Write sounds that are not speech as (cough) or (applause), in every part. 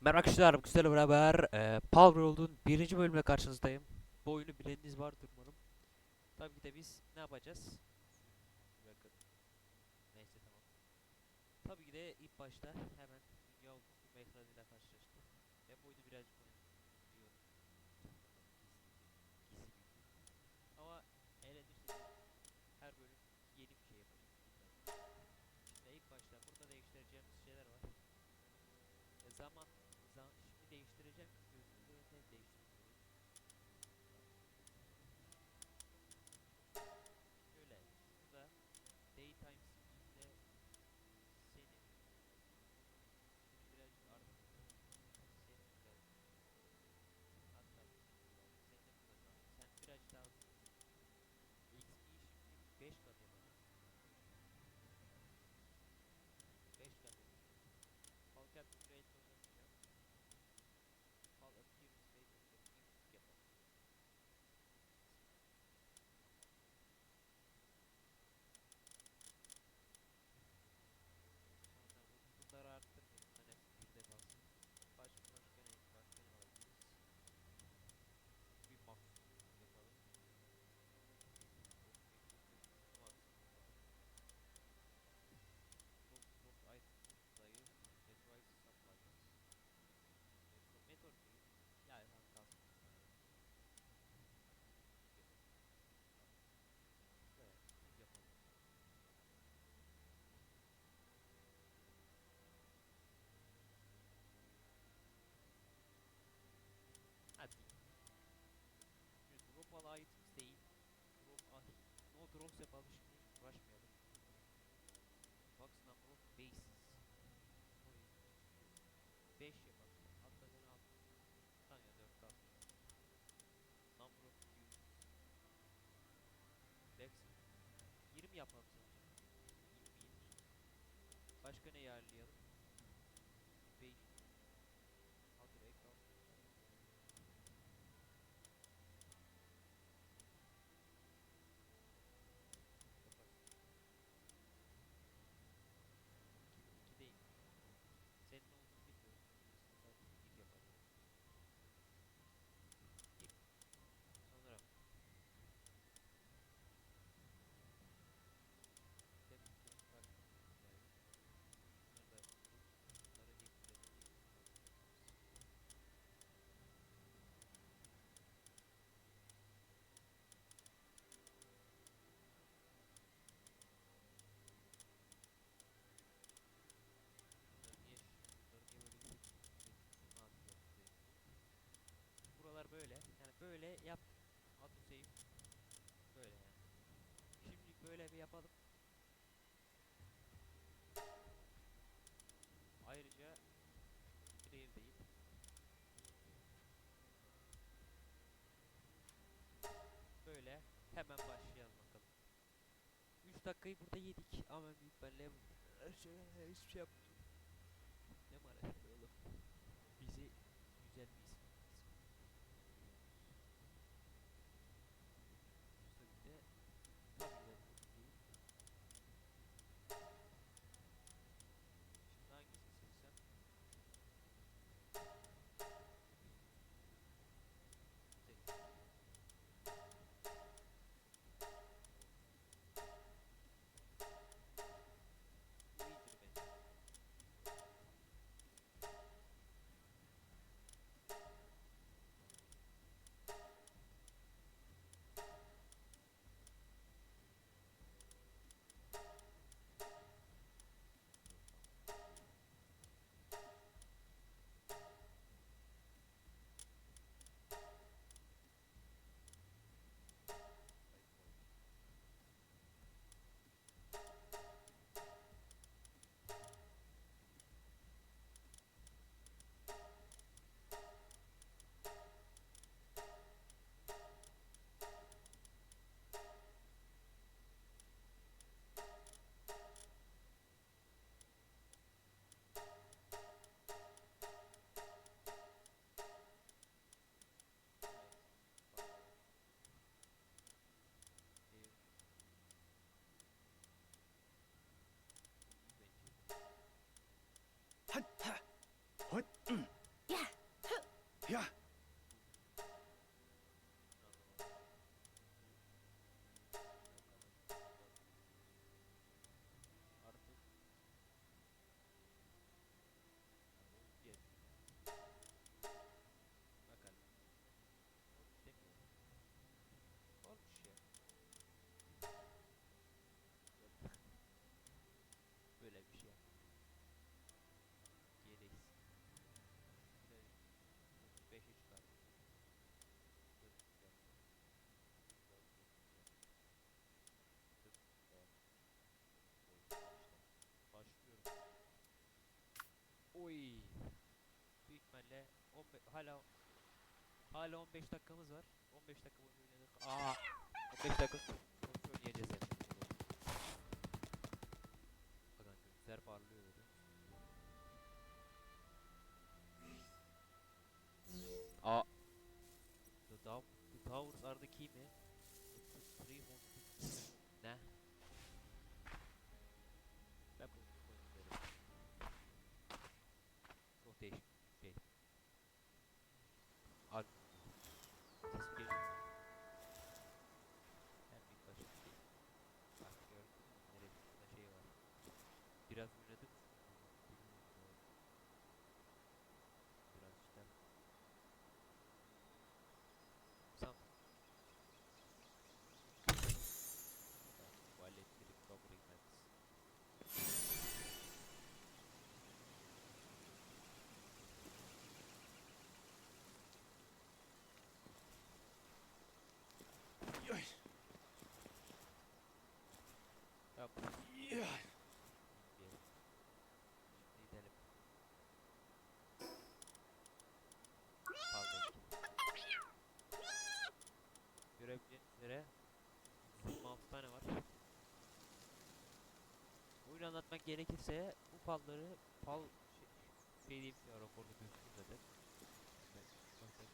Merhaba arkadaşlar, güzel beraber e, Power World'un birinci bölümüne karşınızdayım. Bu oyunu bileniniz vardır umarım. Tabii ki de biz ne yapacağız? Bakın. Neyse tamam. Tabii ki de ilk başta hemen yapalım. böyle yap. At Hüseyin. Böyle yani. Şimdilik böyle bir yapalım. Ayrıca Player deyip Böyle hemen başlayalım bakalım. 3 dakikayı burada yedik ama büyük ben level her şey hiçbir şey yapmadım. 15 hala hala 15 dakikamız var. 15 dakika boyunca oynadık. Aa (laughs) 15 dakika sonra oynayacağız yani. Bakın gözler parlıyor böyle. Aa The, Dow the Towers are the key mi? The three Ne? Ben bu oyunu derim. Çok değişik bir şey. Al. Ses geliyor. Ben bir kaşık şey. Bak gördün mü? Nerede şurada şey var. Biraz oynadık. Biraz işte. Sam. Bu elektrik kabul etmez. Tamam. Gidelim. Gidelim. Al belki. Görebildiğiniz üzere 26 tane var. Oyunu anlatmak gerekirse bu falları fal şey, şey diye bir şey var raporda gözüküyor zaten. Ben- bakın.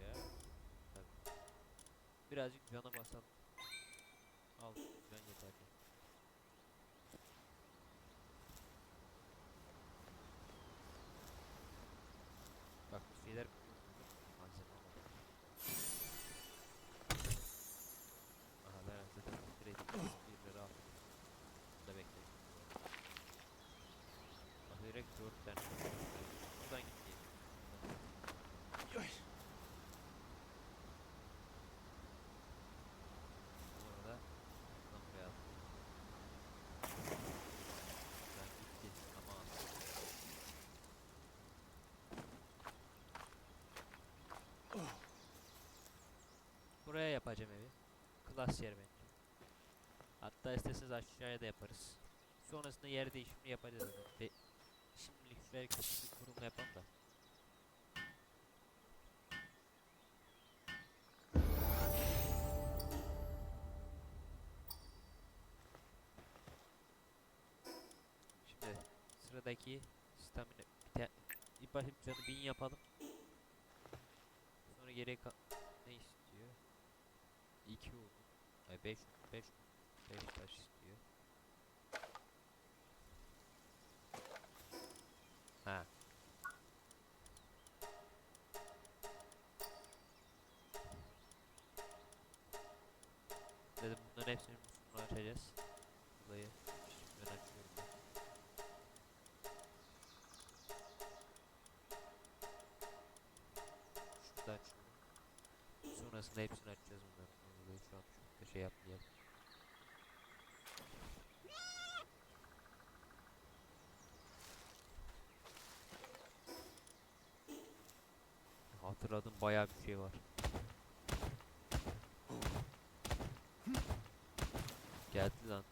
Ya. Birazcık cana basalım. Al can yeterli. Bak bu şeyler malzeme olmadı. Aha ben zaten direkt bir lira aldım. Burada bekleyin. Bak direkt 4 tane. Buradan gitti. Sonra da buradan buraya aldım. Buradan gitti. Aman. Buraya yapacağım evi. Klas yer bence. Hatta isterseniz aşağıya da yaparız. Sonrasında yer değişimini yapacağız. De Şimdilik şuraya bir kurulma yapalım da. Şimdi sıradaki stamina bir bir canı 1000 yapalım. Sonra geriye ka- ne istiyor? 2 oldu. Ay 5 5 5 taş istiyor. Ha. Dedim bunların hepsini sonra açacağız. Burayı şimdiden açıyorum ben. Şunu da açıyorum. Sonrasında hepsini açacağız bunların. Şu an çok şey yapmayalım. Hatırladım bayağı bir şey var. Geldi lan.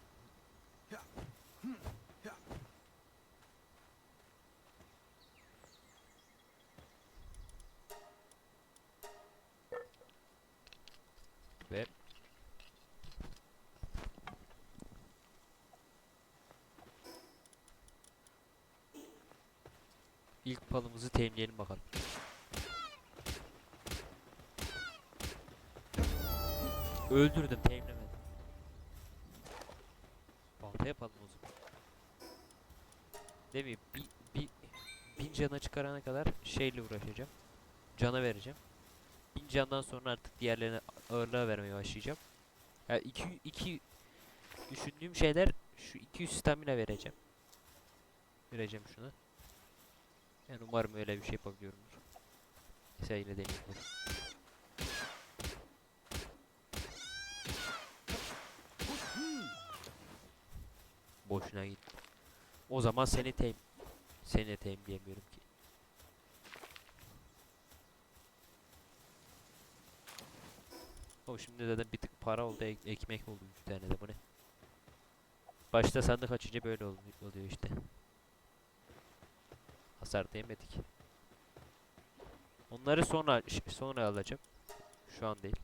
Ve ilk palımızı temizleyelim bakalım. Öldürdüm, temizlemedim. Balta yapalım o zaman. Değil mi? Bir, bir, bin cana çıkarana kadar şeyle uğraşacağım. Cana vereceğim. Bin candan sonra artık diğerlerine ağırlığa vermeye başlayacağım. Ya iki, iki düşündüğüm şeyler şu 200 stamina vereceğim. Vereceğim şuna. Yani umarım öyle bir şey yapabiliyorumdur. Neyse yine deneyeyim. dur. Boşuna gitti. O zaman seni tem seni tem diyemiyorum ki. O şimdi zaten bir tık para oldu, ek- ekmek oldu üç tane de bu ne? Başta sandık açınca böyle ol- oluyor işte. Hasar da yemedik. Onları sonra sonra alacağım. Şu an değil.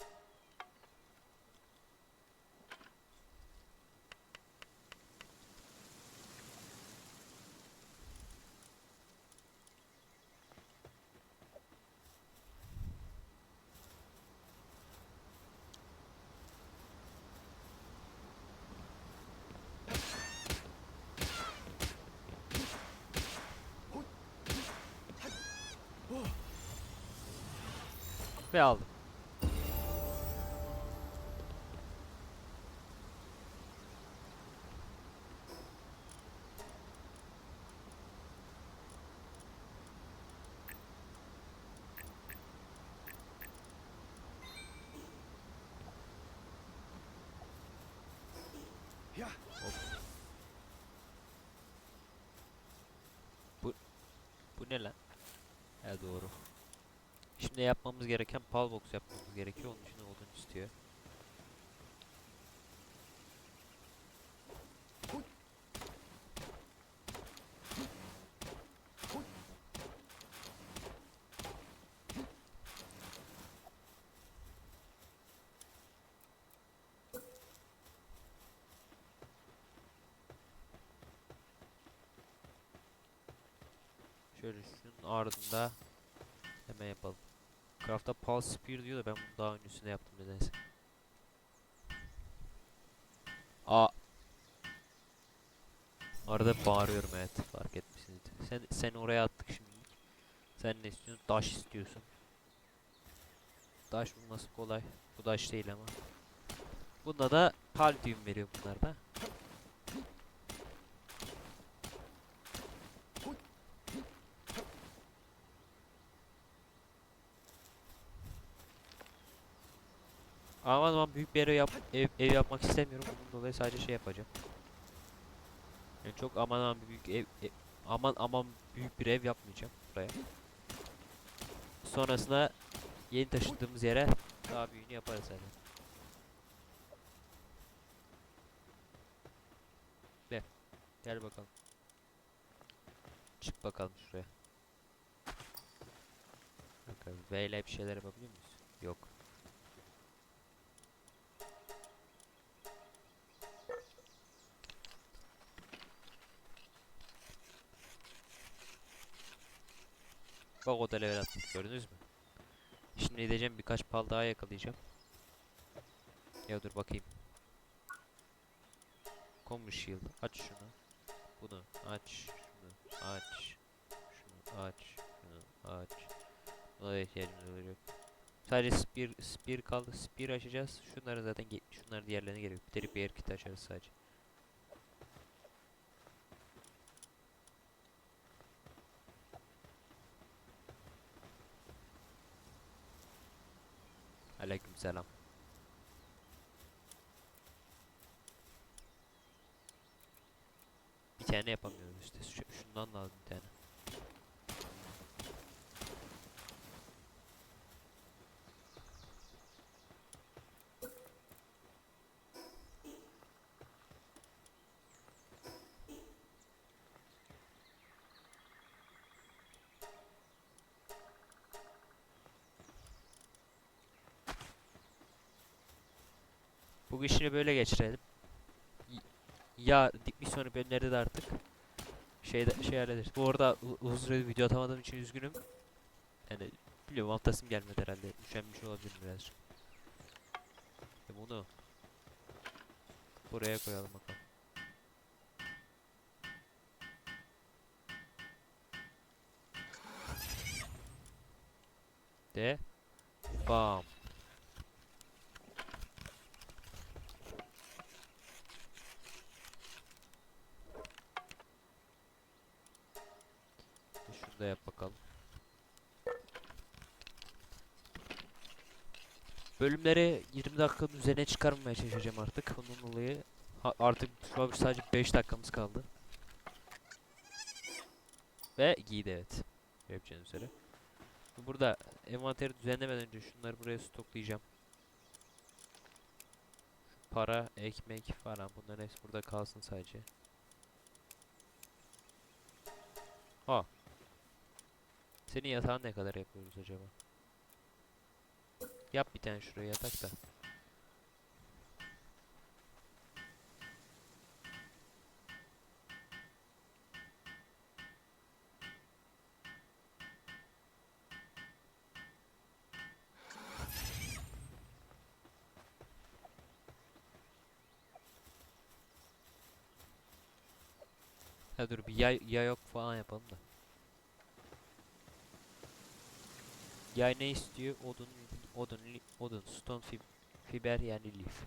Ve aldım. Bu ne lan? He doğru. Şimdi yapmamız gereken pal box yapmamız gerekiyor. Onun için olduğunu istiyor. Şöyle şunun ardında hemen yapalım. Craft'ta Pulse Spear diyor da ben bunu daha öncesinde yaptım nedense. Aa. Arada bağırıyorum evet fark etmişsiniz. Sen sen oraya attık şimdilik. Sen ne istiyorsun? Taş istiyorsun. Taş bulması kolay. Bu taş değil ama. Bunda da Palladium veriyor bunlar Aman aman büyük bir ev, yap ev, ev yapmak istemiyorum. Bunun dolayı sadece şey yapacağım. Yani çok aman aman büyük ev, ev- aman aman büyük bir ev yapmayacağım buraya. Sonrasında yeni taşındığımız yere daha büyüğünü yaparız zaten. Gel. Gel bakalım. Çık bakalım şuraya. Bakalım. V bir şeyler yapabiliyor muyuz? Yok. Bak o da level attık gördünüz mü? Şimdi gideceğim birkaç pal daha yakalayacağım. Ya dur bakayım. Combo Shield aç şunu. Bunu aç. Şunu aç. Şunu aç. Şunu aç. Buna da ihtiyacımız olacak. Sadece spear, spear kaldı. Spear açacağız. Şunları zaten ge- şunlar diğerlerine gerek. Bir bir kit açarız sadece. Aleykümselam. Bir tane yapamıyoruz işte. Şu, şundan lazım bir tane. Bu işini böyle geçirelim. Ya bir sonraki bölümlerde de artık şey de, şey hallederiz. Bu arada uzun süredir video atamadığım için üzgünüm. Yani biliyorum haftasım gelmedi herhalde. Üşenmiş olabilirim birazcık. E bunu buraya koyalım bakalım. De bam. Şunu da yap bakalım. Bölümleri 20 dakikanın üzerine çıkarmaya çalışacağım artık. Ondan dolayı ha- artık şu sadece 5 dakikamız kaldı. Ve giydi evet. Yapacağınız üzere. Burada envanteri düzenlemeden önce şunları buraya stoklayacağım. para, ekmek falan bunların hepsi burada kalsın sadece. Ha. Senin yatağın ne kadar yapıyoruz acaba? Yap bir tane şuraya yatak da. Ha dur bir yay, yay yok falan yapalım da. Yay ne istiyor? Odun, odun, odun, stone fib fiber yani lif.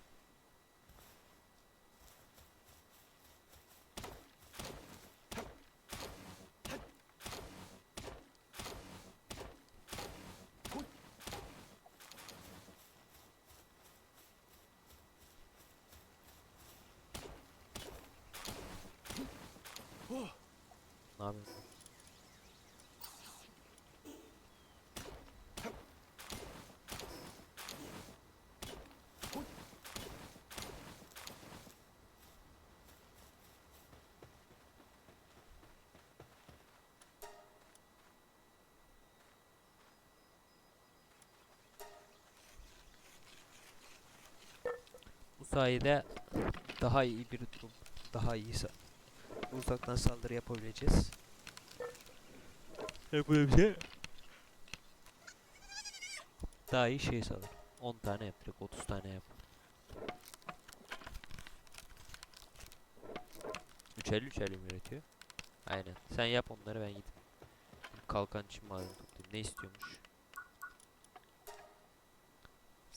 Ne yapıyorsun? Bu sayede daha iyi bir durum, daha iyi sa- uzaktan saldırı yapabileceğiz. E bu bir şey. Daha iyi şey sağlar. 10 tane yap direkt 30 tane yap. 350 350 mi üretiyor? Aynen. Sen yap onları ben gideyim. Kalkan için malzeme toplayayım. Ne istiyormuş?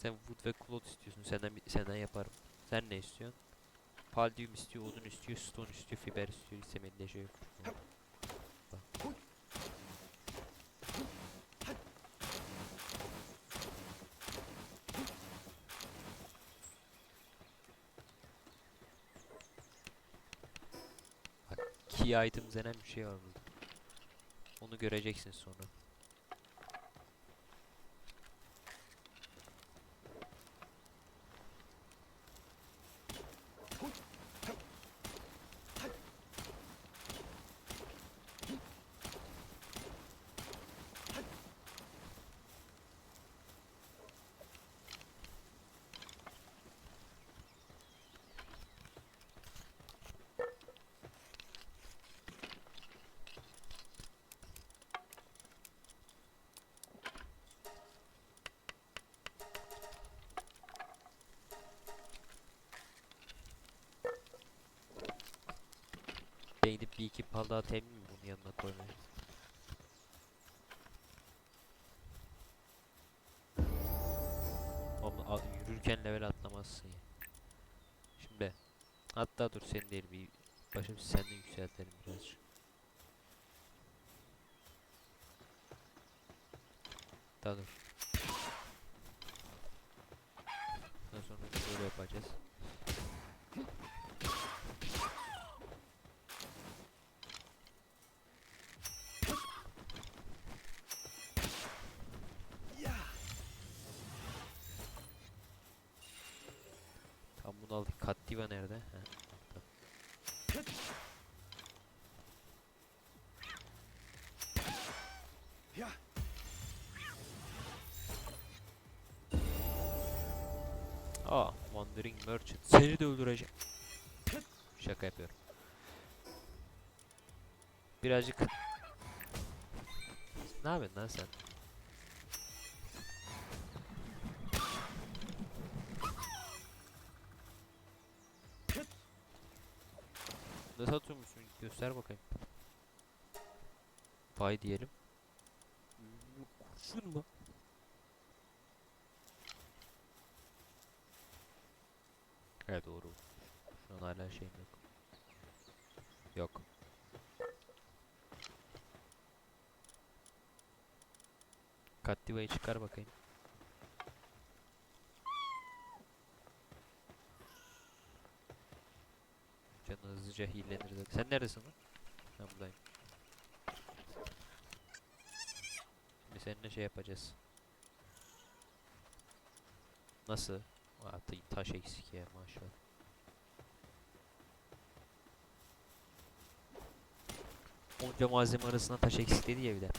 Sen wood ve cloth istiyorsun. Senden senden yaparım. Sen ne istiyorsun? Palladium istiyor, odun istiyor, stone istiyor, fiber istiyor. İstemediği de şey yok. Key items denen bir şey var burada. Onu göreceksin sonra. Ben pal daha temin mi bunun yanına koymaya? Oğlum a- yürürken level atlamazsın ya. Şimdi hatta dur senin değil bir başım sen de yükseltelim birazcık. Daha dur. Daha sonra böyle yapacağız. Tamam bunu Kattiva nerede? Orada. Aa, Wandering Merchant. Seni de öldüreceğim. Şaka yapıyorum. Birazcık... Ne yapıyorsun lan sen? Nasıl atıyor musun? Göster bakayım. Vay diyelim. Kurşun mu? Evet doğru. Şu an hala şeyim yok. Yok. Kattiva'yı çıkar bakayım. Canı hızlıca hillenir zaten. Sen neredesin lan? Ben buradayım. Şimdi seninle şey yapacağız. Nasıl? Aa, ta- taş eksik ya maşallah. Onca malzeme arasında taş eksik dedi ya bir de.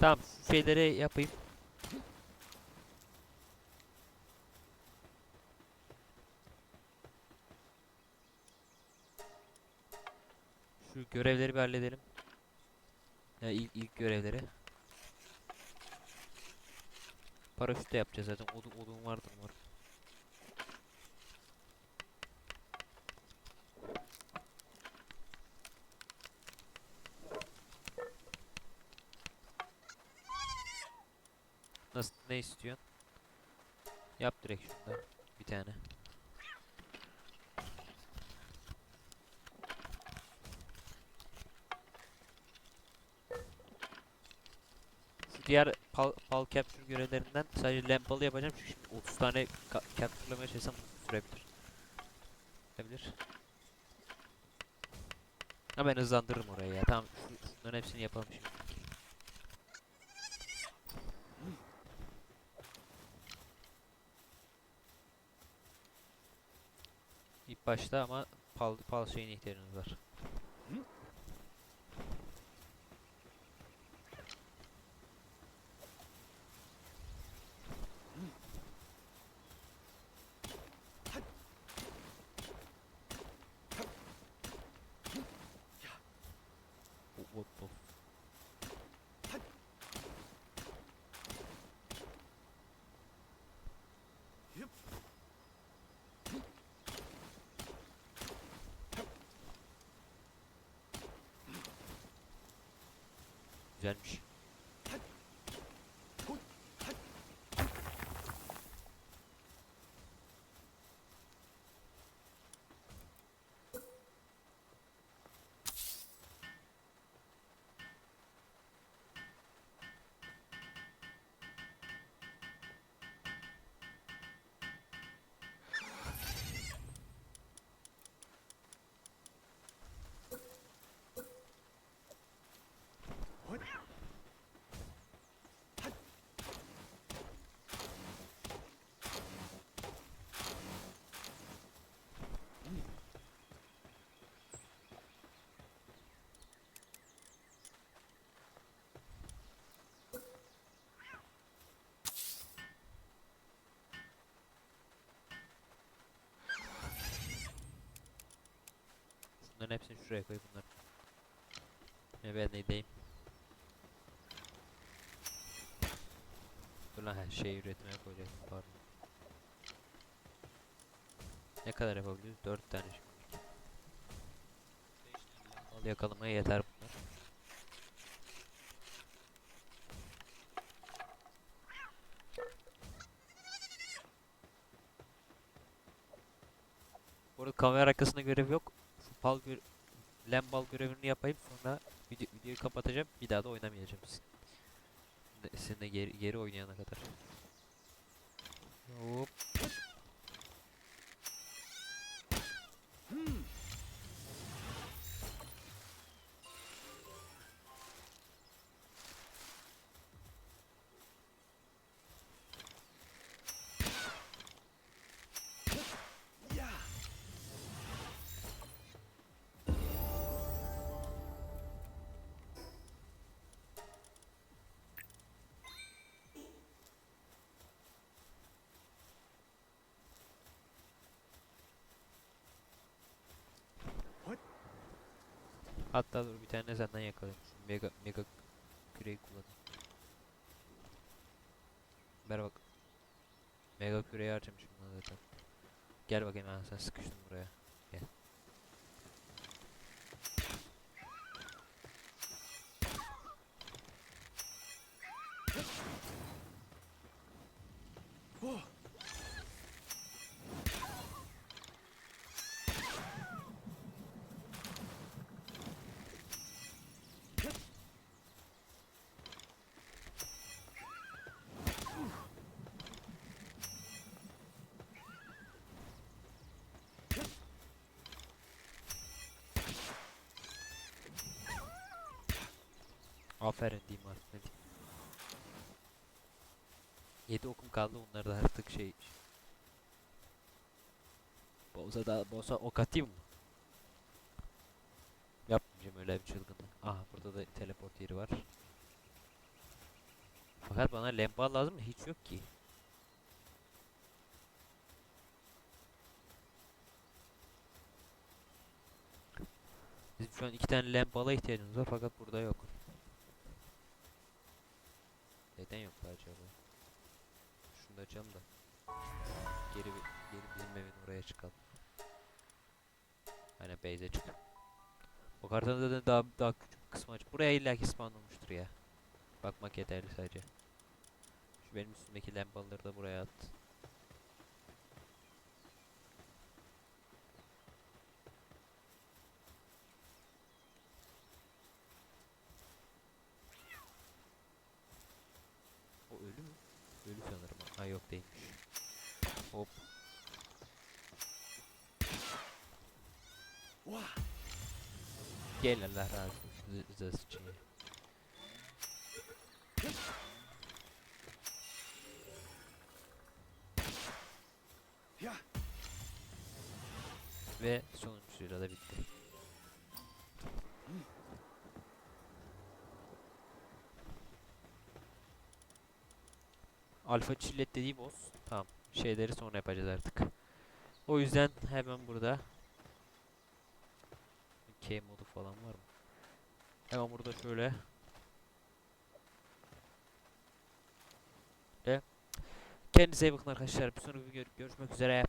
Tamam şeyleri yapayım. Şu görevleri bir halledelim. Ya ilk, ilk görevleri. Paraşütle yapacağız zaten. Odun, odun vardır umarım. Nasıl ne istiyorsun? Yap direkt şunda bir tane. Diğer pal, pal capture görevlerinden sadece lampalı yapacağım çünkü şimdi 30 tane capture'lamaya çalışsam sürebilir. Sürebilir. Ha ben hızlandırırım orayı ya. Tamam şu, şunların hepsini yapalım şimdi. İlk başta ama pal, pal şeyine ihtiyacınız var. O- What the Bunların hepsini şuraya koy bunlar. Ya ben neydeyim? Dur lan her şeyi üretmeye koyacak pardon. Ne kadar yapabiliyoruz? 4 tane şimdi. Al yakalamaya yeter bunlar. Bu arada kamera arkasında görev yok. Pal gö lembal görevini yapayım sonra video videoyu kapatacağım. Bir daha da oynamayacağım sizin. Sizinle geri, geri oynayana kadar. Hop. Hatta dur bir tane senden yakalayayım. Mega mega küreyi kullanayım. Ver bak. Mega küreyi harcamışım zaten. Gel bakayım ha sen sıkıştın buraya. Gel. Aferin diyeyim artık ne diyeyim. 7 okum kaldı onları da artık şey Boza da boza ok atayım mı? Yapmayacağım öyle bir çılgınlık. Aha burada da teleport yeri var. Fakat bana lemba lazım? Hiç yok ki. Bizim şu an iki tane lembala ihtiyacımız var fakat burada yok. Neden yok acaba? Şunu da. Geri geri bizim evin oraya çıkalım. Aynen base'e çık. O kartanda da daha daha küçük kısmı aç. Buraya illaki spawn olmuştur ya. Bakmak yeterli sadece. Şu benim üstümdeki lambaları da buraya at. O ölü mü? Ölü sanırım. Ha yok değilmiş. Hop. Gel Allah razı olsun rızası için. Alfa çillet dediği boss. Tamam. Şeyleri sonra yapacağız artık. O yüzden hemen burada K modu falan var mı? Hemen burada şöyle Ve Kendinize iyi bakın arkadaşlar. Bir sonraki video görüşmek üzere.